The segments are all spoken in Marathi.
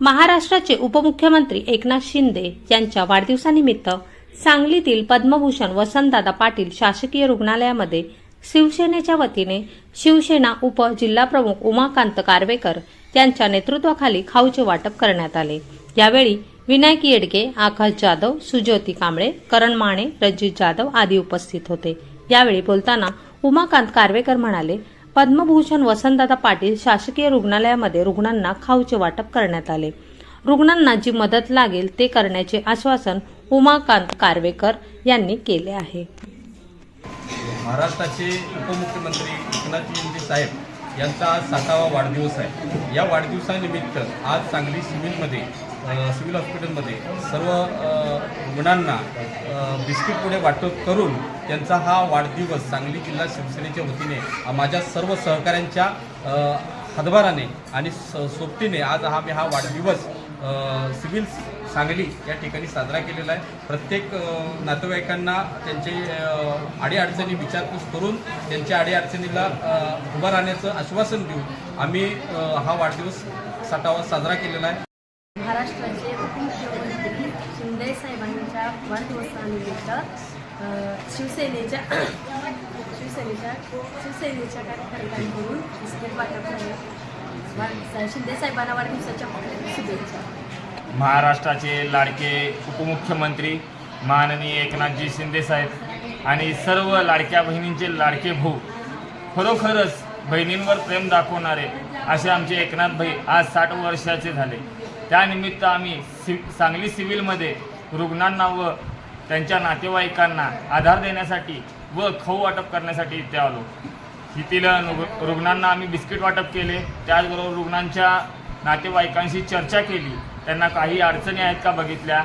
महाराष्ट्राचे उपमुख्यमंत्री एकनाथ शिंदे यांच्या वाढदिवसानिमित्त सांगलीतील पद्मभूषण वसंतदादा पाटील शासकीय रुग्णालयामध्ये शिवसेनेच्या वतीने शिवसेना उप जिल्हाप्रमुख उमाकांत कारवेकर यांच्या नेतृत्वाखाली खाऊचे वाटप करण्यात आले. यावेळी विनायक येडगे आकाश जाधव सुज्योती कांबळे करण माने रजित जाधव आदी उपस्थित होते. यावेळी बोलताना उमाकांत कारवेकर म्हणाले पद्मभूषण वसंतदादा पाटील शासकीय रुग्णालयामध्ये रुग्णांना खाऊचे वाटप करण्यात आले. रुग्णांना जी मदत लागेल ते करण्याचे आश्वासन उमाकांत कारवेकर यांनी केले आहे. महाराष्ट्राचे उपमुख्यमंत्री एकनाथ साहेब यांचा आज सातावा वाढदिवस आहे. या वाढदिवसानिमित्त आज सांगली सिव्हिलमध्ये सिव्हिल हॉस्पिटलमध्ये सर्व रुग्णांना बिस्किट पुढे वाटप करून त्यांचा हा वाढदिवस सांगली जिल्हा शिवसेनेच्या वतीने माझ्या सर्व सहकाऱ्यांच्या हातभाराने आणि स सोबतीने आज हा मी हा वाढदिवस सिव्हिल सांगली या ठिकाणी साजरा केलेला आहे. प्रत्येक नातेवाईकांना त्यांचे आडीअडचणी अडीअडचणी विचारपूस करून त्यांच्या अडीअडचणीला उभं राहण्याचं आश्वासन देऊन आम्ही हा वाढदिवस साठावा साजरा केलेला आहे. महाराष्ट्राचे उपमुख्यमंत्री शिंदे साहेबांच्या वाढदिवसानिमित्त शिवसेनेच्या शिवसेनेच्या शिवसेनेच्या कार्यकर्त्यांकडून बिस्किट वाटप झाले शिंदे साहेबांना वाढदिवसाच्या शुभेच्छा. महाराष्ट्राचे लाडके उपमुख्यमंत्री माननीय एकनाथजी शिंदेसाहेब आणि सर्व लाडक्या बहिणींचे लाडके भाऊ खरोखरच बहिणींवर प्रेम दाखवणारे असे आमचे एकनाथ भाई आज साठ वर्षाचे झाले. त्यानिमित्त आम्ही सि सांगली सिव्हिलमध्ये रुग्णांना व त्यांच्या नातेवाईकांना आधार देण्यासाठी व खाऊ वाटप करण्यासाठी इथे आलो. येथील रुग्णांना आम्ही बिस्किट वाटप केले. त्याचबरोबर रुग्णांच्या नातेवाईकांशी चर्चा केली. त्यांना काही अडचणी आहेत का बघितल्या?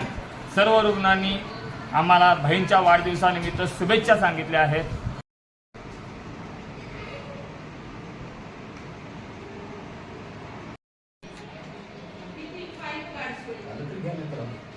सर्व रुग्णांनी आम्हाला बहीणच्या वाढदिवसानिमित्त शुभेच्छा सांगितल्या आहेत. 咱们今天就 juga.